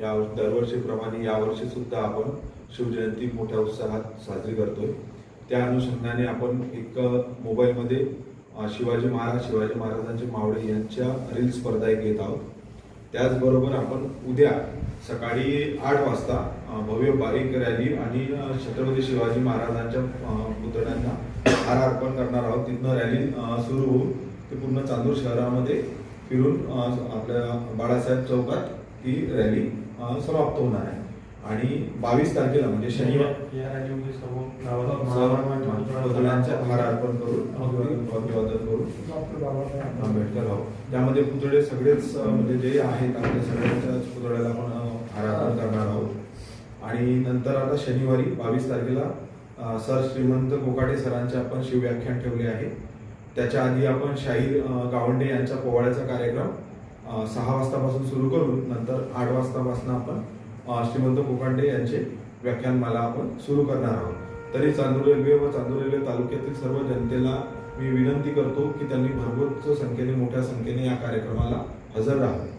या दरवर्षीप्रमाणे यावर्षी सुद्धा आपण शिवजयंती मोठ्या उत्साहात साजरी करतोय. त्या अनुषंगाने आपण एक मोबाईलमध्ये शिवाजी महाराज शिवाजी महाराजांचे मावळे यांच्या रील स्पर्धा एक घेत आहोत. त्याचबरोबर आपण उद्या सकाळी आठ वाजता भव्य बारीक रॅली आणि छत्रपती शिवाजी महाराजांच्या पुतळ्यांना हार अर्पण करणार आहोत. तिथनं रॅली सुरू होऊन ते पूर्ण चांदूर शहरामध्ये फिरून आपल्या बाळासाहेब चौकात ती रॅली समाप्त होणार आहे. आणि बावीस तारखेला म्हणजे शनिवार. हार अर्पण करून आंबेडकर. राव त्यामध्ये पुतळे सगळेच म्हणजे जे आहेत आपल्या सगळ्यांच्याच पुतळ्याला आपण अ, हारार्पण करणार आहोत. आणि नंतर आता शनिवारी बावीस तारखेला सर श्रीमंत कोकाटे सरांचे आपण शिवव्याख्यान ठेवले आहे. त्याच्या आधी आपण शाहीर गावंडे यांच्या पोवाड्याचा कार्यक्रम सहा वाजतापासून सुरू करून नंतर आठ वाजतापासून आपण श्रीमंत कोकांडे यांचे व्याख्यानमाला आपण सुरू करणार आहोत. तरी चांदूर रेल्वे व चांदूर रेल्वे तालुक्यातील सर्व जनतेला मी विनंती करतो की त्यांनी भरपूर संख्येने मोठ्या संख्येने या कार्यक्रमाला हजर राहावे.